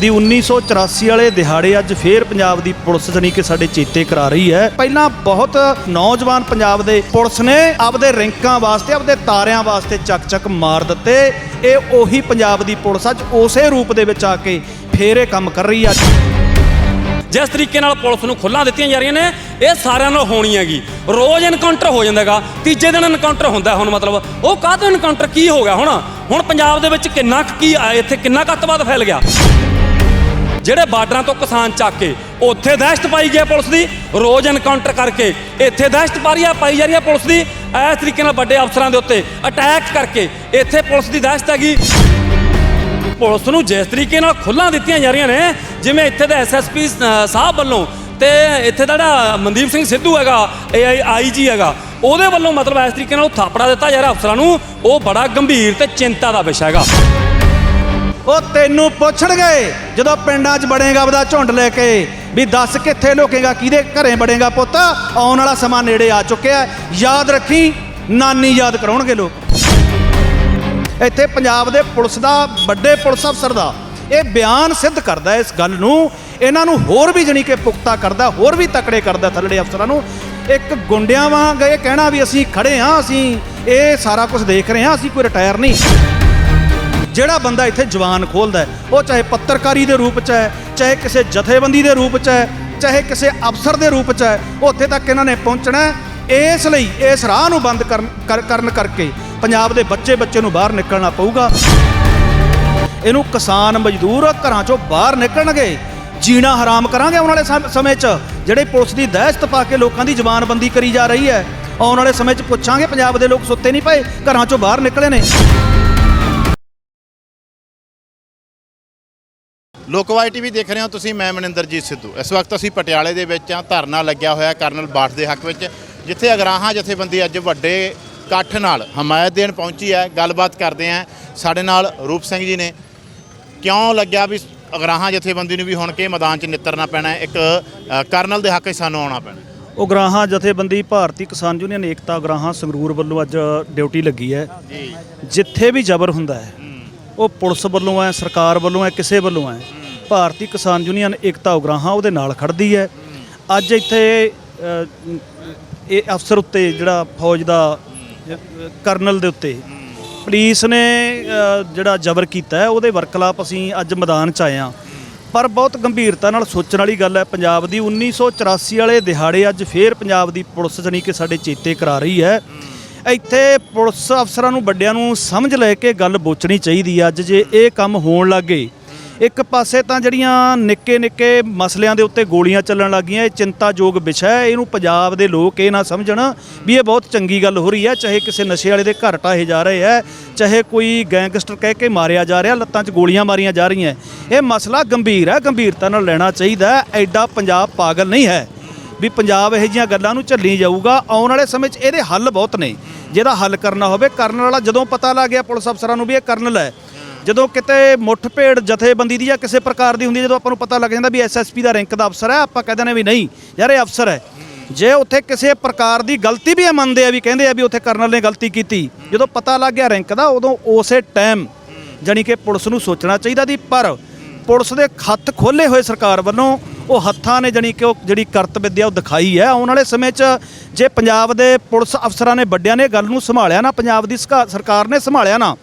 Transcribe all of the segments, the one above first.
ਦੀ 1984 ਵਾਲੇ ਦਿਹਾੜੇ ਅੱਜ ਫੇਰ ਪੰਜਾਬ ਦੀ ਪੁਲਿਸ ਜਣੀ ਕਿ ਸਾਡੇ ਚੇਤੇ ਕਰਾ ਰਹੀ ਹੈ। ਪਹਿਲਾਂ ਬਹੁਤ ਨੌਜਵਾਨ ਪੰਜਾਬ ਦੇ ਪੁਲਿਸ ਨੇ ਆਪਦੇ ਰੈਂਕਾਂ ਵਾਸਤੇ, ਆਪਦੇ ਤਾਰਿਆਂ ਵਾਸਤੇ ਚੱਕ ਚੱਕ ਮਾਰ ਦਿੱਤੇ। ਇਹ ਉਹੀ ਪੰਜਾਬ ਦੀ ਪੁਲਿਸ ਅੱਜ ਉਸੇ ਰੂਪ ਦੇ ਵਿੱਚ ਆ ਕੇ ਫੇਰ ਇਹ ਕੰਮ ਕਰ ਰਹੀ ਹੈ। ਜਿਸ ਤਰੀਕੇ ਨਾਲ ਪੁਲਿਸ ਨੂੰ ਖੁੱਲਾਂ ਦਿੱਤੀਆਂ ਜਾ ਰਹੀਆਂ ਨੇ, ਇਹ ਸਾਰਿਆਂ ਨਾਲ ਹੋਣੀ ਹੈਗੀ। ਰੋਜ਼ ਐਨਕਾਊਂਟਰ ਹੋ ਜਾਂਦਾਗਾ, ਤੀਜੇ ਦਿਨ ਐਨਕਾਊਂਟਰ ਹੁੰਦਾ ਹੁਣ ਮਤਲਬ। ਉਹ ਕਾਹਦਾ ਐਨਕਾਊਂਟਰ ਕੀ ਹੋ ਗਿਆ ਹੁਣ? ਹੁਣ ਪੰਜਾਬ ਦੇ ਵਿੱਚ ਕਿੰਨਾ ਕੁ ਕੀ ਆ ਇੱਥੇ ਕਿੰਨਾ ਕੁ ਅੱਤਵਾਦ ਫੈਲ ਗਿਆ? ਜਿਹੜੇ ਬਾਰਡਰਾਂ ਤੋਂ ਕਿਸਾਨ ਚੱਕ ਕੇ ਉੱਥੇ ਦਹਿਸ਼ਤ ਪਾਈ ਗਈ ਹੈ ਪੁਲਿਸ ਦੀ, ਰੋਜ਼ ਐਨਕਾਊਂਟਰ ਕਰਕੇ ਇੱਥੇ ਦਹਿਸ਼ਤ ਪਾਰੀ ਪਾਈ ਜਾ ਰਹੀ ਹੈ ਪੁਲਿਸ ਦੀ, ਇਸ ਤਰੀਕੇ ਨਾਲ ਵੱਡੇ ਅਫਸਰਾਂ ਦੇ ਉੱਤੇ ਅਟੈਕ ਕਰਕੇ ਇੱਥੇ ਪੁਲਿਸ ਦੀ ਦਹਿਸ਼ਤ ਹੈਗੀ। ਪੁਲਿਸ ਨੂੰ ਜਿਸ ਤਰੀਕੇ ਨਾਲ ਖੁੱਲਾਂ ਦਿੱਤੀਆਂ ਜਾ ਰਹੀਆਂ ਨੇ, ਜਿਵੇਂ ਇੱਥੇ ਦੇ ਐਸਐਸਪੀ ਸਾਹਿਬ ਵੱਲੋਂ ਤੇ ਇੱਥੇ ਦਾ ਜਿਹੜਾ ਮਨਦੀਪ ਸਿੰਘ ਸਿੱਧੂ ਹੈਗਾ ਆਈਜੀ ਹੈਗਾ, ਉਹਦੇ ਵੱਲੋਂ ਮਤਲਬ ਇਸ ਤਰੀਕੇ ਨਾਲ ਥਾਪੜਾ ਦਿੱਤਾ ਜਾ ਰਿਹਾ ਅਫਸਰਾਂ ਨੂੰ, ਉਹ ਬੜਾ ਗੰਭੀਰ ਤੇ ਚਿੰਤਾ ਦਾ ਵਿਸ਼ਾ ਹੈਗਾ। ਉਹ ਤੈਨੂੰ ਪੁੱਛਣਗੇ, ਜਦੋਂ ਪਿੰਡਾਂ 'ਚ ਬੜੇਗਾ ਆਪਦਾ ਝੁੰਡ ਲੈ ਕੇ, ਵੀ ਦੱਸ ਕਿੱਥੇ ਲੁਕੇਗਾ, ਕਿਹਦੇ ਘਰੇ ਬੜੇਗਾ ਪੁੱਤ? ਆਉਣ ਵਾਲਾ ਸਮਾਂ ਨੇੜੇ ਆ ਚੁੱਕਿਆ ਯਾਦ ਰੱਖੀ, ਨਾਨੀ ਯਾਦ ਕਰਾਉਣਗੇ ਲੋਕ। ਇੱਥੇ ਪੰਜਾਬ ਦੇ ਪੁਲਿਸ ਦਾ, ਵੱਡੇ ਪੁਲਿਸ ਅਫਸਰ ਦਾ, ਇਹ ਬਿਆਨ ਸਿੱਧ ਕਰਦਾ ਇਸ ਗੱਲ ਨੂੰ। ਇਹਨਾਂ ਨੂੰ ਹੋਰ ਵੀ ਜਣੀ ਕਿ ਪੁਖਤਾ ਕਰਦਾ, ਹੋਰ ਵੀ ਤਕੜੇ ਕਰਦਾ ਥੱਲੜੇ ਅਫਸਰਾਂ ਨੂੰ। ਇੱਕ ਗੁੰਡਿਆਂ ਵਾਂਗ ਇਹ ਕਹਿਣਾ ਵੀ ਅਸੀਂ ਖੜੇ ਹਾਂ, ਅਸੀਂ ਇਹ ਸਾਰਾ ਕੁਝ ਦੇਖ ਰਹੇ ਹਾਂ, ਅਸੀਂ ਕੋਈ ਰਿਟਾਇਰ ਨਹੀਂ। ਜਿਹੜਾ ਬੰਦਾ ਇੱਥੇ ਜਵਾਨ ਖੋਲਦਾ ਉਹ ਚਾਹੇ ਪੱਤਰਕਾਰੀ ਦੇ ਰੂਪ 'ਚ ਹੈ, ਚਾਹੇ ਕਿਸੇ ਜਥੇਬੰਦੀ ਦੇ ਰੂਪ 'ਚ ਹੈ, ਚਾਹੇ ਕਿਸੇ ਅਫਸਰ ਦੇ ਰੂਪ 'ਚ ਹੈ ਉੱਥੇ ਤੱਕ ਇਹਨਾਂ ਨੇ ਪਹੁੰਚਣਾ ਇਸ ਲਈ ਇਸ ਰਾਹ ਨੂੰ ਬੰਦ ਕਰਨ ਕਰ- ਕਰਨ ਕਰਕੇ ਪੰਜਾਬ ਦੇ ਬੱਚੇ ਬੱਚੇ ਨੂੰ ਬਾਹਰ ਨਿਕਲਣਾ ਪਊਗਾ। ਇਹਨੂੰ ਕਿਸਾਨ ਮਜ਼ਦੂਰ ਘਰਾਂ 'ਚੋਂ ਬਾਹਰ ਨਿਕਲਣਗੇ। ਜੀਣਾ ਹਰਾਮ ਕਰਾਂਗੇ ਆਉਣ ਵਾਲੇ ਸਮ- ਸਮੇਂ 'ਚ, ਜਿਹੜੇ ਪੁਲਿਸ ਦੀ ਦਹਿਸ਼ਤ ਪਾ ਕੇ ਲੋਕਾਂ ਦੀ ਜ਼ਬਾਨਬੰਦੀ ਕਰੀ ਜਾ ਰਹੀ ਹੈ। ਆਉਣ ਵਾਲੇ ਸਮੇਂ 'ਚ ਪੁੱਛਾਂਗੇ, ਪੰਜਾਬ ਦੇ ਲੋਕ ਸੁੱਤੇ ਨਹੀਂ ਪਏ, ਘਰਾਂ 'ਚੋਂ ਬਾਹਰ ਨਿਕਲੇ ਨੇ। ਲੋਕਵਾਈ ਟੀਵੀ ਦੇਖ ਰਹੇ ਹੋ ਤੁਸੀਂ ਮੈਂ ਮਨਿੰਦਰਜੀਤ ਸਿੱਧੂ। ਇਸ ਵਕਤ ਅਸੀਂ ਪਟਿਆਲੇ ਦੇ ਵਿੱਚ ਆ ਧਰਨਾ ਲੱਗਿਆ ਹੋਇਆ ਕਰਨਲ ਬਾਠ ਦੇ ਹੱਕ ਵਿੱਚ ਜਿੱਥੇ ਅਗਰਾਹਾਂ ਜਥੇਬੰਦੀ ਅੱਜ ਵੱਡੇ ਇਕੱਠ ਨਾਲ ਹਮਾਇਤ ਦੇਣ ਪਹੁੰਚੀ ਹੈ। ਗੱਲਬਾਤ ਕਰਦੇ ਆ ਸਾਡੇ ਨਾਲ ਰੂਪ ਸਿੰਘ ਜੀ ਨੇ। ਕਿਉਂ ਲੱਗਿਆ ਵੀ ਅਗਰਾਹਾਂ ਜਥੇਬੰਦੀ ਨੂੰ ਵੀ ਹੁਣ ਕੇ ਮੈਦਾਨ 'ਚ ਨਿੱਤਰਨਾ ਪੈਣਾ ਹੈ? ਇੱਕ ਕਰਨਲ ਦੇ ਹੱਕ 'ਚ ਸਾਨੂੰ ਆਉਣਾ ਪੈਣਾ ਉਗਰਾਹਾਂ ਜਥੇਬੰਦੀ ਭਾਰਤੀ ਕਿਸਾਨ ਯੂਨੀਅਨ ਏਕਤਾ ਉਗਰਾਹਾਂ ਸੰਗਰੂਰ ਵੱਲੋਂ ਅੱਜ ਡਿਊਟੀ ਲੱਗੀ ਹੈ। ਜਿੱਥੇ ਵੀ ਜ਼ਬਰ ਹੁੰਦਾ ਹੈ। ਉਹ ਪੁਲਿਸ ਵੱਲੋਂ ਹੈ, ਸਰਕਾਰ ਵੱਲੋਂ ਹੈ, ਕਿਸੇ ਵੱਲੋਂ ਹੈ। ਭਾਰਤੀ ਕਿਸਾਨ ਯੂਨੀਅਨ ਏਕਤਾ ਉਗਰਾਹਾਂ ਉਹਦੇ ਨਾਲ ਖੜਦੀ ਹੈ। ਅੱਜ ਇੱਥੇ ਇਹ ਅਫਸਰ ਉੱਤੇ ਜਿਹੜਾ ਫੌਜ ਦਾ ਕਰਨਲ ਦੇ ਉੱਤੇ ਪੁਲਿਸ ਨੇ ਜਿਹੜਾ ਜ਼ਬਰ ਕੀਤਾ ਹੈ, ਉਹਦੇ ਵਰਕਲਾਪ ਅਸੀਂ ਅੱਜ ਮੈਦਾਨ 'ਚ ਆਏ ਹਾਂ। ਪਰ ਬਹੁਤ ਗੰਭੀਰਤਾ ਨਾਲ ਸੋਚਣ ਵਾਲੀ ਗੱਲ ਹੈ, ਪੰਜਾਬ ਦੀ 1984 ਵਾਲੇ ਦਿਹਾੜੇ ਅੱਜ ਫੇਰ ਪੰਜਾਬ ਦੀ ਪੁਲਿਸ ਜਣੀ ਕਿ ਸਾਡੇ ਚੇਤੇ ਕਰਾ ਰਹੀ ਹੈ। ਇੱਥੇ ਪੁਲਿਸ ਅਫਸਰਾਂ ਨੂੰ, ਵੱਡਿਆਂ ਨੂੰ ਸਮਝ ਲੈ ਕੇ ਗੱਲ ਬੋਚਣੀ ਚਾਹੀਦੀ ਹੈ ਅੱਜ ਜੇ ਇਹ ਕੰਮ ਹੋਣ ਲੱਗੇ ਇੱਕ ਪਾਸੇ ਤਾਂ ਜਿਹੜੀਆਂ ਨਿੱਕੇ ਨਿੱਕੇ ਮਸਲਿਆਂ ਦੇ ਉੱਤੇ ਗੋਲੀਆਂ ਚੱਲਣ ਲੱਗੀਆਂ ਇਹ ਚਿੰਤਾਯੋਗ ਵਿਸ਼ਾ ਹੈ। ਇਹਨੂੰ ਪੰਜਾਬ ਦੇ ਲੋਕ ਇਹ ਨਾ ਸਮਝਣ ਵੀ ਇਹ ਬਹੁਤ ਚੰਗੀ ਗੱਲ ਹੋ ਰਹੀ ਹੈ। ਚਾਹੇ ਕਿਸੇ ਨਸ਼ੇ ਵਾਲੇ ਦੇ ਘਰ ਢਾਹੇ ਜਾ ਰਹੇ ਹੈ, ਚਾਹੇ ਕੋਈ ਗੈਂਗਸਟਰ ਕਹਿ ਕੇ ਮਾਰਿਆ ਜਾ ਰਿਹਾ, ਲੱਤਾਂ 'ਚ ਗੋਲੀਆਂ ਮਾਰੀਆਂ ਜਾ ਰਹੀਆਂ। ਇਹ ਮਸਲਾ ਗੰਭੀਰ ਹੈ, ਗੰਭੀਰਤਾ ਨਾਲ ਲੈਣਾ ਚਾਹੀਦਾ ਐਡਾ ਪੰਜਾਬ ਪਾਗਲ ਨਹੀਂ ਹੈ। ਵੀ ਪੰਜਾਬ ਇਹੋ ਜਿਹੀਆਂ ਗੱਲਾਂ ਨੂੰ ਝੱਲੀ ਜਾਊਗਾ। ਆਉਣ ਵਾਲੇ ਸਮੇਂ 'ਚ ਇਹਦੇ ਹੱਲ ਬਹੁਤ ਨੇ। ਜਿਹਦਾ ਹੱਲ ਕਰਨਾ ਹੋਵੇ, ਕਰਨ ਵਾਲਾ ਜਦੋਂ ਪਤਾ ਲੱਗ ਗਿਆ ਪੁਲਿਸ ਅਫਸਰਾਂ ਨੂੰ ਵੀ ਇਹ ਕਰਨਲ ਹੈ। ਜਦੋਂ ਕਿਤੇ ਮੁੱਠਭੇੜ ਜਥੇਬੰਦੀ ਦੀ ਜਾਂ ਕਿਸੇ ਪ੍ਰਕਾਰ ਦੀ ਹੁੰਦੀ ਜਦੋਂ ਆਪਾਂ ਨੂੰ ਪਤਾ ਲੱਗ ਜਾਂਦਾ ਵੀ ਐਸਐਸਪੀ ਦਾ ਰੈਂਕ ਦਾ ਅਫਸਰ ਹੈ, ਆਪਾਂ ਕਹਿੰਦੇ ਨੇ ਵੀ ਨਹੀਂ, ਯਾਰ ਇਹ ਅਫਸਰ ਹੈ। ਜੇ ਉੱਥੇ ਕਿਸੇ ਪ੍ਰਕਾਰ ਦੀ ਗਲਤੀ ਵੀ ਇਹ ਮੰਨਦੇ ਆ ਵੀ ਕਹਿੰਦੇ ਆ ਵੀ ਉੱਥੇ ਕਰਨਲ ਨੇ ਗਲਤੀ ਕੀਤੀ, ਜਦੋਂ ਪਤਾ ਲੱਗ ਗਿਆ ਰੈਂਕ ਦਾ, ਉਦੋਂ ਉਸੇ ਟਾਈਮ ਜਾਣੀ ਕਿ ਪੁਲਿਸ ਨੂੰ ਸੋਚਣਾ ਚਾਹੀਦਾ ਦੀ। ਪਰ ਪੁਲਿਸ ਦੇ ਖੱਤ ਖੋਲੇ ਹੋਏ ਸਰਕਾਰ ਵੱਲੋਂ ਉਹ ਹੱਥਾਂ ਨੇ ਜਾਣੀ ਕਿ ਉਹ ਜਿਹੜੀ ਕਰਤ ਵਿਦਿਆ ਉਹ ਦਿਖਾਈ ਹੈ। ਆਉਣ ਵਾਲੇ ਸਮੇਂ 'ਚ ਜੇ ਪੰਜਾਬ ਦੇ ਪੁਲਿਸ ਅਫਸਰਾਂ ਨੇ ਵੱਡਿਆਂ ਨੇ ਗੱਲ ਨੂੰ ਸੰਭਾਲਿਆ ਨਾ, ਪੰਜਾਬ ਦੀ ਸਕਾ- ਸਰਕਾਰ ਨੇ ਸੰਭਾਲਿਆ ਨਾ,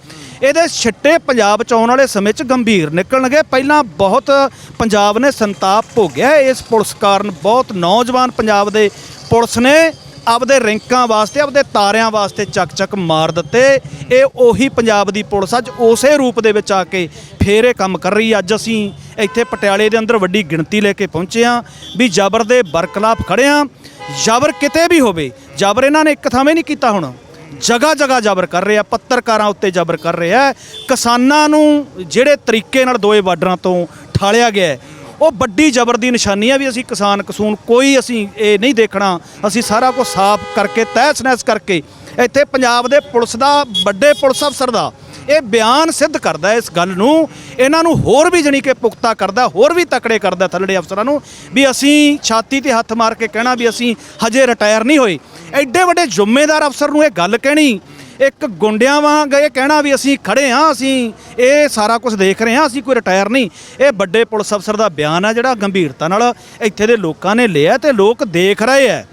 ਇਹਦੇ ਛਿੱਟੇ ਪੰਜਾਬ 'ਚ ਆਉਣ ਵਾਲੇ ਸਮੇਂ 'ਚ ਗੰਭੀਰ ਨਿਕਲਣਗੇ। ਪਹਿਲਾਂ ਬਹੁਤ ਪੰਜਾਬ ਨੇ ਸੰਤਾਪ ਭੋਗਿਆ ਇਸ ਪੁਲਿਸ ਕਾਰਨ ਬਹੁਤ ਨੌਜਵਾਨ ਪੰਜਾਬ ਦੇ ਪੁਲਿਸ ਨੇ ਆਪਦੇ ਰੈਂਕਾਂ ਵਾਸਤੇ, ਆਪਦੇ ਤਾਰਿਆਂ ਵਾਸਤੇ ਚੱਕ ਚੱਕ ਮਾਰ ਦਿੱਤੇ। ਇਹ ਉਹੀ ਪੰਜਾਬ ਦੀ ਪੁਲਿਸ ਅੱਜ ਉਸੇ ਰੂਪ ਦੇ ਵਿੱਚ ਆ ਕੇ ਫੇਰ ਇਹ ਕੰਮ ਕਰ ਰਹੀ ਅੱਜ ਅਸੀਂ ਇੱਥੇ ਪਟਿਆਲੇ ਦੇ ਅੰਦਰ ਵੱਡੀ ਗਿਣਤੀ ਲੈ ਕੇ ਪਹੁੰਚੇ ਹਾਂ ਵੀ ਜ਼ਬਰ ਦੇ ਬਰਖਲਾਫ ਖੜੇ ਹਾਂ। ਜ਼ਬਰ ਕਿਤੇ ਵੀ ਹੋਵੇ, ਜ਼ਬਰ ਇਹਨਾਂ ਨੇ ਇੱਕ ਥਾਵੇਂ ਨਹੀਂ ਕੀਤਾ ਹੁਣ। ਜਗ੍ਹਾ ਜਗ੍ਹਾ ਜ਼ਬਰ ਕਰ ਰਿਹਾ, ਪੱਤਰਕਾਰਾਂ ਉੱਤੇ ਜ਼ਬਰ ਕਰ ਰਿਹਾ ਕਿਸਾਨਾਂ ਨੂੰ ਜਿਹੜੇ ਤਰੀਕੇ ਨਾਲ ਦੋਏ ਬਾਰਡਰਾਂ ਤੋਂ ਠਾਲਿਆ ਗਿਆ ਉਹ ਵੱਡੀ ਜ਼ਬਰ ਦੀ ਨਿਸ਼ਾਨੀ ਹੈ ਵੀ ਅਸੀਂ ਕਿਸਾਨ ਕਸੂਨ ਕੋਈ ਅਸੀਂ ਇਹ ਨਹੀਂ ਦੇਖਣਾ। ਅਸੀਂ ਸਾਰਾ ਕੁਝ ਸਾਫ਼ ਕਰਕੇ ਤਹਿਸ ਨਹਿਸ ਕਰਕੇ ਇੱਥੇ ਪੰਜਾਬ ਦੇ ਪੁਲਿਸ ਦਾ, ਵੱਡੇ ਪੁਲਿਸ ਅਫਸਰ ਦਾ ਇਹ ਬਿਆਨ ਸਿੱਧ ਕਰਦਾ ਇਸ ਗੱਲ ਨੂੰ। ਇਹਨਾਂ ਨੂੰ ਹੋਰ ਵੀ ਜਣੀ ਕਿ ਪੁਖਤਾ ਕਰਦਾ, ਹੋਰ ਵੀ ਤਕੜੇ ਕਰਦਾ ਥੱਲੜੇ ਅਫਸਰਾਂ ਨੂੰ ਵੀ ਅਸੀਂ ਛਾਤੀ ਤੇ ਹੱਥ ਮਾਰ ਕੇ ਕਹਿਣਾ ਵੀ ਅਸੀਂ ਹਜੇ ਰਿਟਾਇਰ ਨਹੀਂ ਹੋਏ। ਐਡੇ ਵੱਡੇ ਜ਼ਿੰਮੇਦਾਰ ਅਫਸਰ ਨੂੰ ਇਹ ਗੱਲ ਕਹਿਣੀ, ਇੱਕ ਗੁੰਡਿਆਂ ਵਾਂਗ ਇਹ ਕਹਿਣਾ ਵੀ ਅਸੀਂ ਖੜੇ ਹਾਂ, ਅਸੀਂ ਇਹ ਸਾਰਾ ਕੁਝ ਦੇਖ ਰਹੇ ਹਾਂ, ਅਸੀਂ ਕੋਈ ਰਿਟਾਇਰ ਨਹੀਂ। ਇਹ ਵੱਡੇ ਪੁਲਿਸ ਅਫਸਰ ਦਾ ਬਿਆਨ ਹੈ ਜਿਹੜਾ ਗੰਭੀਰਤਾ ਨਾਲ ਇੱਥੇ ਦੇ ਲੋਕਾਂ ਨੇ ਲਿਆ ਤੇ ਲੋਕ ਦੇਖ ਰਹੇ ਹੈ।